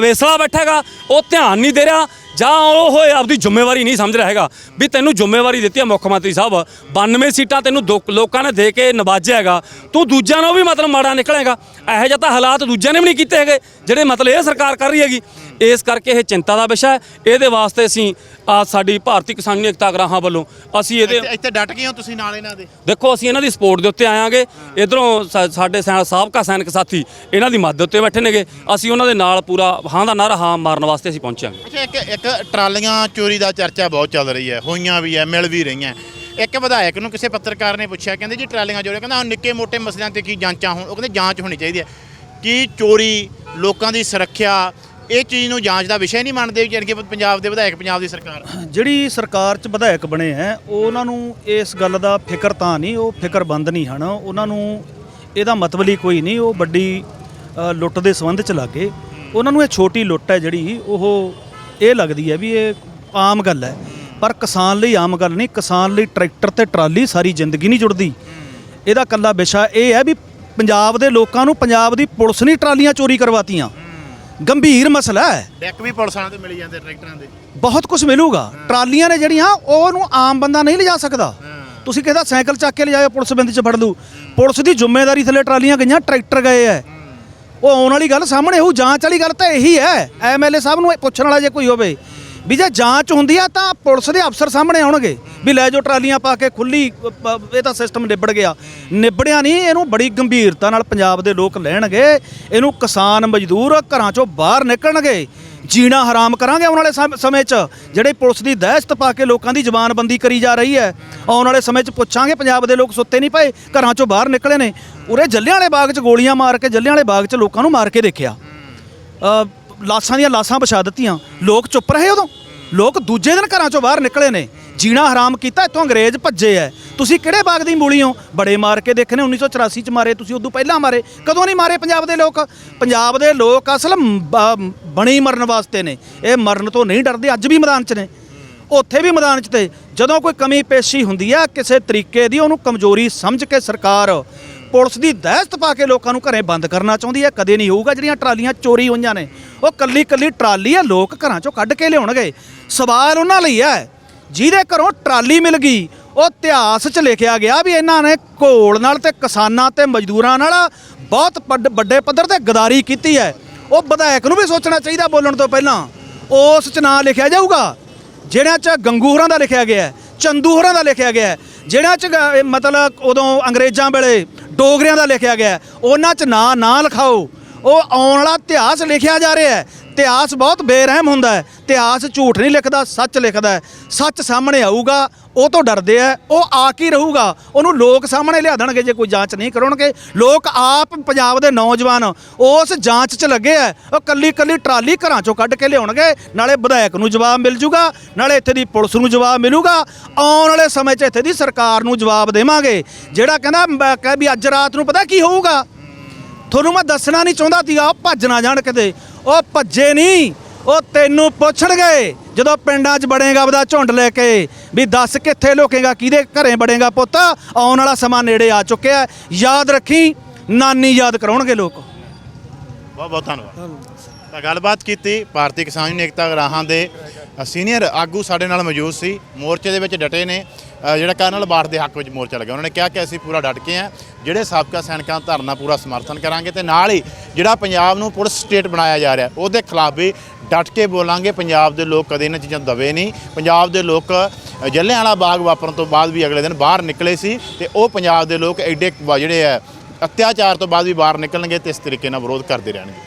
ਵੇਸਲਾ ਬੈਠਾ ਹੈਗਾ। ਉਹ ਧਿਆਨ ਨਹੀਂ ਦੇ ਰਿਹਾ। ਜਾਂ ਉਹ ਆਪਦੀ ਜ਼ਿੰਮੇਵਾਰੀ ਨਹੀਂ ਸਮਝ ਰਿਹਾ ਹੈਗਾ ਵੀ ਤੈਨੂੰ ਜ਼ਿੰਮੇਵਾਰੀ ਦਿੱਤੀ ਹੈ ਮੁੱਖ ਮੰਤਰੀ ਸਾਹਿਬ। 92 ਸੀਟਾਂ ਤੈਨੂੰ ਦੋ- ਲੋਕਾਂ ਨੇ ਦੇ ਕੇ ਨਵਾਜਿਆ ਹੈਗਾ। ਤੂੰ ਦੂਜਿਆਂ ਨੂੰ ਵੀ ਮਤਲਬ ਮਾੜਾ ਨਿਕਲੇਗਾ। ਇਹੋ ਜਿਹਾ ਤਾਂ ਹਾਲਾਤ ਦੂਜਿਆਂ ਨੇ ਵੀ ਨਹੀਂ ਕੀਤੇ ਹੈਗੇ, ਜਿਹੜੇ ਮਤਲਬ ਇਹ ਸਰਕਾਰ ਕਰ ਰਹੀ ਹੈਗੀ। ਇਸ ਕਰਕੇ ਇਹ ਚਿੰਤਾ ਦਾ ਵਿਸ਼ਾ ਹੈ। ਇਹਦੇ ਵਾਸਤੇ ਅਸੀਂ ਆ ਸਾਡੀ ਭਾਰਤੀ ਕਿਸਾਨੀ ਏਕਤਾ ਗਰਾਹਾਂ ਵੱਲੋਂ ਅਸੀਂ ਇਹਦੇ ਇੱਥੇ ਇੱਥੇ ਡਟ ਗਏ ਹੋ ਤੁਸੀਂ ਨਾਲ ਇਹਨਾਂ ਦੇ? ਦੇਖੋ ਅਸੀਂ ਇਹਨਾਂ ਦੀ ਸਪੋਰਟ ਦੇ ਉੱਤੇ ਆਵਾਂਗੇ ਇਧਰੋਂ ਸਾਡੇ ਸੈਨ- ਸਾਬਕਾ ਸੈਨਿਕ ਸਾਥੀ ਇਹਨਾਂ ਦੀ ਮਦਦ ਉੱਤੇ ਬੈਠੇ ਨੇਗੇ। ਅਸੀਂ ਉਹਨਾਂ ਦੇ ਨਾਲ ਪੂਰਾ ਹਾਂ ਦਾ ਨਾਰਾ ਹਾਂ ਮਾਰਨ ਵਾਸਤੇ ਅਸੀਂ ਪਹੁੰਚਾਂਗੇ ਅੱਛਾ ਇੱਕ ਇੱਕ ਟਰਾਲੀਆਂ ਚੋਰੀ ਦਾ ਚਰਚਾ ਬਹੁਤ ਚੱਲ ਰਹੀ ਹੈ। ਹੋਈਆਂ ਵੀ ਹੈ ਮਿਲ ਵੀ ਰਹੀਆਂ। ਇੱਕ ਵਿਧਾਇਕ ਨੂੰ ਕਿਸੇ ਪੱਤਰਕਾਰ ਨੇ ਪੁੱਛਿਆ ਕਹਿੰਦੇ ਜੀ ਟਰਾਲੀਆਂ ਚੋਰੀ ਕਹਿੰਦਾ ਹੁਣ ਨਿੱਕੇ ਮੋਟੇ ਮਸਲਿਆਂ ਤੇ ਕੀ ਜਾਂਚਾਂ ਹੋਣ ਉਹ ਕਹਿੰਦੇ ਜਾਂਚ ਹੋਣੀ ਚਾਹੀਦੀ ਹੈ ਕੀ ਚੋਰੀ ਲੋਕਾਂ ਦੀ ਸੁਰੱਖਿਆ ਇਹ ਚੀਜ਼ ਨੂੰ ਜਾਂਚ ਦਾ ਵਿਸ਼ਾ ਹੀ ਨਹੀਂ ਮੰਨਦੇ ਜਾਣੀ ਕਿ ਪੰਜਾਬ ਦੇ ਵਿਧਾਇਕ, ਪੰਜਾਬ ਦੀ ਸਰਕਾਰ। ਜਿਹੜੀ ਸਰਕਾਰ 'ਚ ਵਿਧਾਇਕ ਬਣੇ ਹੈ ਉਹਨਾਂ ਨੂੰ ਇਸ ਗੱਲ ਦਾ ਫਿਕਰ ਤਾਂ ਨਹੀਂ, ਉਹ ਫਿਕਰਬੰਦ ਨਹੀਂ ਹਨ। ਉਹਨਾਂ ਨੂੰ ਇਹਦਾ ਮਤਲਬ ਹੀ ਕੋਈ ਨਹੀਂ, ਉਹ ਵੱਡੀ ਲੁੱਟ ਦੇ ਸੰਬੰਧ 'ਚ ਲੱਗੇ। ਉਹਨਾਂ ਨੂੰ ਇਹ ਛੋਟੀ ਲੁੱਟ ਹੈ ਜਿਹੜੀ, ਉਹ ਇਹ ਲੱਗਦੀ ਹੈ ਵੀ ਇਹ ਆਮ ਗੱਲ ਹੈ। ਪਰ ਕਿਸਾਨ ਲਈ ਆਮ ਗੱਲ ਨਹੀਂ, ਕਿਸਾਨ ਲਈ ਟਰੈਕਟਰ ਤੇ ਟਰਾਲੀ ਸਾਰੀ ਜ਼ਿੰਦਗੀ ਨਹੀਂ ਜੁੜਦੀ। ਇਹਦਾ ਕੱਲਾ ਵਿਸ਼ਾ ਇਹ ਹੈ ਵੀ ਪੰਜਾਬ ਦੇ ਲੋਕਾਂ ਨੂੰ ਪੰਜਾਬ ਦੀ ਪੁਲਿਸ ਨੇ ਟਰਾਲੀਆਂ ਚੋਰੀ ਕਰਵਾਤੀਆਂ। ਗੰਭੀਰ ਮਸਲਾ ਹੈ। ਡੈਕ ਵੀ ਪੁਲਿਸ ਤੇ ਮਿਲੀ ਜਾਂਦੇ ਟਰੈਕਟਰਾਂ ਦੇ। ਬਹੁਤ ਕੁਝ ਮਿਲੂਗਾ। ਟਰਾਲੀਆਂ ਨੇ ਜਿਹੜੀਆਂ ਉਹਨੂੰ ਆਮ ਬੰਦਾ ਨਹੀਂ ਲਿਜਾ ਸਕਦਾ। ਤੁਸੀਂ ਕਿਸੇ ਦਾ ਸਾਈਕਲ ਚੱਕ ਕੇ ਲਿਜਾਓ ਪੁਲਿਸ ਬੰਦੀ 'ਚ ਫੜ ਲੂ ਪੁਲਿਸ ਦੀ ਜ਼ਿੰਮੇਵਾਰੀ ਥੱਲੇ ਟਰਾਲੀਆਂ ਗਈਆਂ ਟਰੈਕਟਰ ਗਏ ਐ। ਉਹ ਆਉਣ ਵਾਲੀ ਗੱਲ ਸਾਹਮਣੇ ਹੋਊ ਜਾਂਚ ਵਾਲੀ ਗੱਲ ਤਾਂ ਇਹੀ ਹੈ ਐਮਐਲਏ ਸਾਹਿਬ ਨੂੰ ਪੁੱਛਣ ਵਾਲਾ ਜੇ ਕੋਈ ਹੋਵੇ। ਵੀ ਜੇ ਜਾਂਚ ਹੁੰਦੀ ਆ ਤਾਂ ਪੁਲਿਸ ਦੇ ਅਫਸਰ ਸਾਹਮਣੇ ਆਉਣਗੇ। ਵੀ ਲੈ ਜੋ ਟਰਾਲੀਆਂ ਪਾ ਕੇ ਖੁੱਲੀ ਪ- ਇਹ ਤਾਂ ਸਿਸਟਮ ਨਿਬੜ ਗਿਆ। ਨਿਬੜਿਆ ਨਹੀਂ, ਇਹਨੂੰ ਬੜੀ ਗੰਭੀਰਤਾ ਨਾਲ ਪੰਜਾਬ ਦੇ ਲੋਕ ਲੈਣਗੇ। ਇਹਨੂੰ ਕਿਸਾਨ ਮਜ਼ਦੂਰ ਘਰਾਂ ਚੋਂ ਬਾਹਰ ਨਿਕਲਣਗੇ। ਜੀਣਾ ਹਰਾਮ ਕਰਾਂਗੇ ਆਉਣ ਵਾਲੇ ਸਮ- ਸਮੇਂ 'ਚ। ਜਿਹੜੇ ਪੁਲਿਸ ਦੀ ਦਹਿਸ਼ਤ ਪਾ ਕੇ ਲੋਕਾਂ ਦੀ ਜ਼ਬਾਨਬੰਦੀ ਕਰੀ ਜਾ ਰਹੀ ਹੈ, ਆਉਣ ਵਾਲੇ ਸਮੇਂ 'ਚ ਪੁੱਛਾਂਗੇ। ਪੰਜਾਬ ਦੇ ਲੋਕ ਸੁੱਤੇ ਨਹੀਂ ਪਏ, ਘਰਾਂ 'ਚੋਂ ਬਾਹਰ ਨਿਕਲੇ ਨੇ। ਉਰੇ ਜੱਲਿਆਂ ਵਾਲੇ ਬਾਗ 'ਚ ਗੋਲੀਆਂ ਮਾਰ ਕੇ ਜੱਲਿਆਂ ਵਾਲੇ ਬਾਗ 'ਚ ਲੋਕਾਂ ਨੂੰ ਮਾਰ ਕੇ ਦੇਖਿਆ। ਲਾਸ਼ਾਂ ਦੀਆਂ ਲਾਸ਼ਾਂ ਵਿਛਾ ਦਿੱਤੀਆਂ। ਲੋਕ ਚੁੱਪ ਰਹੇ ਉਦੋਂ। ਲੋਕ ਦੂਜੇ ਦਿਨ ਘਰਾਂ ਚੋਂ ਬਾਹਰ ਨਿਕਲੇ ਨੇ। ਜੀਣਾ ਹਰਾਮ ਕੀਤਾ, ਇੱਥੋਂ ਅੰਗਰੇਜ਼ ਭੱਜੇ ਐ। ਤੁਸੀਂ ਕਿਹੜੇ ਬਾਗ ਦੀ ਮੂਲੀ ਹੋ? ਬੜੇ ਮਾਰ ਕੇ ਦੇਖੇ ਨੇ 1984 ਚ ਮਾਰੇ, ਤੁਸੀਂ ਉਦੋਂ ਪਹਿਲਾਂ ਮਾਰੇ। ਕਦੋਂ ਨਹੀਂ ਮਾਰੇ ਪੰਜਾਬ ਦੇ ਲੋਕ? ਪੰਜਾਬ ਦੇ ਲੋਕ ਅਸਲ ਬ- ਬਣੀ ਮਰਨ ਵਾਸਤੇ ਨੇ। ਇਹ ਮਰਨ ਤੋਂ ਨਹੀਂ ਡਰਦੇ, ਅੱਜ ਵੀ ਮੈਦਾਨ 'ਚ ਨੇ। ਉੱਥੇ ਵੀ ਮੈਦਾਨ 'ਚ ਤੇ। ਜਦੋਂ ਕੋਈ ਕਮੀ ਪੇਸ਼ੀ ਹੁੰਦੀ ਆ ਕਿਸੇ ਤਰੀਕੇ ਦੀ ਉਹਨੂੰ ਕਮਜ਼ੋਰੀ ਸਮਝ ਕੇ ਸਰਕਾਰ ਪੁਲਿਸ ਦੀ ਦਹਿਸ਼ਤ ਪਾ ਕੇ ਲੋਕਾਂ ਨੂੰ ਘਰੇ ਬੰਦ ਕਰਨਾ ਚਾਹੁੰਦੀ ਹੈ ਕਦੇ ਨਹੀਂ ਹੋਊਗਾ ਜਿਹੜੀਆਂ ਟਰਾਲੀਆਂ ਚੋਰੀ ਹੋਈਆਂ ਨੇ। ਉਹ ਕੱਲੀ ਕੱਲੀ ਟਰਾਲੀ ਆ ਲੋਕ ਘਰਾਂ ਚੋਂ ਕੱਢ ਕੇ ਲਿਆਉਣਗੇ। ਸਵਾਲ ਉਹਨਾਂ ਲਈ ਹੈ ਜਿਹਦੇ ਘਰੋਂ ਟਰਾਲੀ ਮਿਲ ਗਈ ਉਹ ਇਤਿਹਾਸ 'ਚ ਲਿਖਿਆ ਗਿਆ ਵੀ ਇਹਨਾਂ ਨੇ ਘੋਲ ਨਾਲ ਤੇ ਕਿਸਾਨਾਂ ਤੇ ਮਜ਼ਦੂਰਾਂ ਨਾਲ ਬਹੁਤ ਵੱਡ- ਵੱਡੇ ਪੱਧਰ ਤੇ ਗਦਾਰੀ ਕੀਤੀ ਹੈ। ਉਹ ਵਿਧਾਇਕ ਨੂੰ ਵੀ ਸੋਚਣਾ ਚਾਹੀਦਾ ਬੋਲਣ ਤੋਂ ਪਹਿਲਾਂ। ਉਸ 'ਚ ਨਾਂ ਲਿਖਿਆ ਜਾਊਗਾ ਜਿਹੜਿਆਂ 'ਚ ਗੰਗੂ ਹੋਰਾਂ ਦਾ ਲਿਖਿਆ ਗਿਆ ਹੈ, ਚੰਦੂ ਹੋਰਾਂ ਦਾ ਲਿਖਿਆ ਗਿਆ ਹੈ, ਜਿਹੜਿਆਂ 'ਚ ਗ- ਮਤਲਬ ਉਦੋਂ ਅੰਗਰੇਜ਼ਾਂ ਵੇਲੇ ਡੋਗਰਿਆਂ ਦਾ ਲਿਖਿਆ ਗਿਆ ਉਹਨਾਂ 'ਚ ਨਾਂ ਨਾ ਲਿਖਾਓ। ਉਹ ਆਉਣ ਵਾਲਾ ਇਤਿਹਾਸ ਲਿਖਿਆ ਜਾ ਰਿਹਾ ਹੈ। ਇਤਿਹਾਸ ਬਹੁਤ ਬੇਰਹਿਮ ਹੁੰਦਾ ਹੈ। ਇਤਿਹਾਸ ਝੂਠ ਨਹੀਂ ਲਿਖਦਾ, ਸੱਚ ਲਿਖਦਾ ਹੈ। ਸੱਚ ਸਾਹਮਣੇ ਆਊਗਾ, ਉਹ ਤੋਂ ਡਰਦੇ ਆ ਉਹ ਆ ਕੀ ਰਹੂਗਾ। ਉਹਨੂੰ ਲੋਕ ਸਾਹਮਣੇ ਲਿਆ ਦੇਣਗੇ, ਜੇ ਕੋਈ ਜਾਂਚ ਨਹੀਂ ਕਰਾਉਣਗੇ ਲੋਕ ਆਪ ਪੰਜਾਬ ਦੇ ਨੌਜਵਾਨ, ਉਸ ਜਾਂਚ 'ਚ ਲੱਗੇ ਆ ਉਹ ਕੱਲੀ ਕੱਲੀ ਟਰਾਲੀ ਘਰਾਂ 'ਚੋਂ ਕੱਢ ਕੇ ਲਿਆਉਣਗੇ। ਨਾਲੇ ਵਿਧਾਇਕ ਨੂੰ ਜਵਾਬ ਮਿਲ ਜੂਗਾ। ਨਾਲੇ ਇੱਥੇ ਦੀ ਪੁਲਿਸ ਨੂੰ ਜਵਾਬ ਮਿਲੂਗਾ। ਆਉਣ ਵਾਲੇ ਸਮੇਂ 'ਚ ਇੱਥੇ ਦੀ ਸਰਕਾਰ ਨੂੰ ਜਵਾਬ ਦੇਵਾਂਗੇ। ਜਿਹੜਾ ਕਹਿੰਦਾ, ਮ- ਕਹਿ ਵੀ ਅੱਜ ਰਾਤ ਨੂੰ ਪਤਾ ਕੀ ਹੋਊਗਾ? ਤੁਹਾਨੂੰ ਮੈਂ ਦੱਸਣਾ ਨਹੀਂ ਚਾਹੁੰਦਾ ਸੀਗਾ ਉਹ ਭੱਜ ਨਾ ਜਾਣ ਕਿਤੇ। ਉਹ ਭੱਜੇ ਨਹੀਂ, ਉਹ ਤੈਨੂੰ ਪੁੱਛਣਗੇ ਜਦੋਂ ਪਿੰਡਾਂ 'ਚ ਬੜੇਗਾ ਉਹਦਾ ਝੁੰਡ ਲੈ ਕੇ, ਵੀ ਦੱਸ ਕਿੱਥੇ ਲੁਕੇਗਾ, ਕਿਹਦੇ ਘਰੇ ਬੜੇਗਾ ਪੁੱਤ? ਆਉਣ ਵਾਲਾ ਸਮਾਂ ਨੇੜੇ ਆ ਚੁੱਕਿਆ ਯਾਦ ਰੱਖੀ, ਨਾਨੀ ਯਾਦ ਕਰਾਉਣਗੇ ਲੋਕ। ਬਹੁਤ ਬਹੁਤ ਧੰਨਵਾਦ। ਤਾਂ ਗੱਲਬਾਤ ਕੀਤੀ, ਭਾਰਤੀ ਕਿਸਾਨ ਯੂਨੀਅਨ ਏਕਤਾ ਗਰਾਹਾਂ ਦੇ ਸੀਨੀਅਰ ਆਗੂ ਸਾਡੇ ਨਾਲ ਮੌਜੂਦ ਸੀ, ਮੋਰਚੇ ਦੇ ਵਿੱਚ ਡਟੇ ਨੇ। ਜਿਹੜਾ ਕਰਨਲ ਬਾਠ ਦੇ ਹੱਕ ਵਿੱਚ ਮੋਰਚਾ ਲੱਗਿਆ। ਉਹਨਾਂ ਨੇ ਕਿਹਾ ਕਿ ਅਸੀਂ ਪੂਰਾ ਡਟ ਕੇ ਆ ਜਿਹੜੇ ਸਾਬਕਾ ਸੈਨਿਕਾਂ ਦਾ ਧਰਨਾ ਪੂਰਾ ਸਮਰਥਨ ਕਰਾਂਗੇ ਤੇ ਨਾਲ ਹੀ ਜਿਹੜਾ ਪੰਜਾਬ ਨੂੰ ਪੁਲਿਸ ਸਟੇਟ ਬਣਾਇਆ ਜਾ ਰਿਹਾ ਉਹਦੇ ਖਿਲਾਫ ਵੀ ਡਟ ਕੇ ਬੋਲਾਂਗੇ। ਪੰਜਾਬ ਦੇ ਲੋਕ ਕਦੇ ਇਹਨਾਂ ਚੀਜ਼ਾਂ ਦਵੇ ਨਹੀਂ। ਪੰਜਾਬ ਦੇ ਲੋਕ ਅ, ਜਲਿਆਂਵਾਲਾ ਬਾਗ ਵਾਪਰਨ ਤੋਂ ਬਾਅਦ ਵੀ ਅਗਲੇ ਦਿਨ ਬਾਹਰ ਨਿਕਲੇ ਸੀ ਤੇ ਉਹ ਪੰਜਾਬ ਦੇ ਲੋਕ ਐਡੇ ਕ- ਜਿਹੜੇ ਆ ਅਤਿਆਚਾਰ ਤੋਂ ਬਾਅਦ ਵੀ ਬਾਹਰ ਨਿਕਲਣਗੇ ਤੇ ਇਸ ਤਰੀਕੇ ਨਾਲ ਵਿਰੋਧ ਕਰਦੇ ਰਹਿਣਗੇ।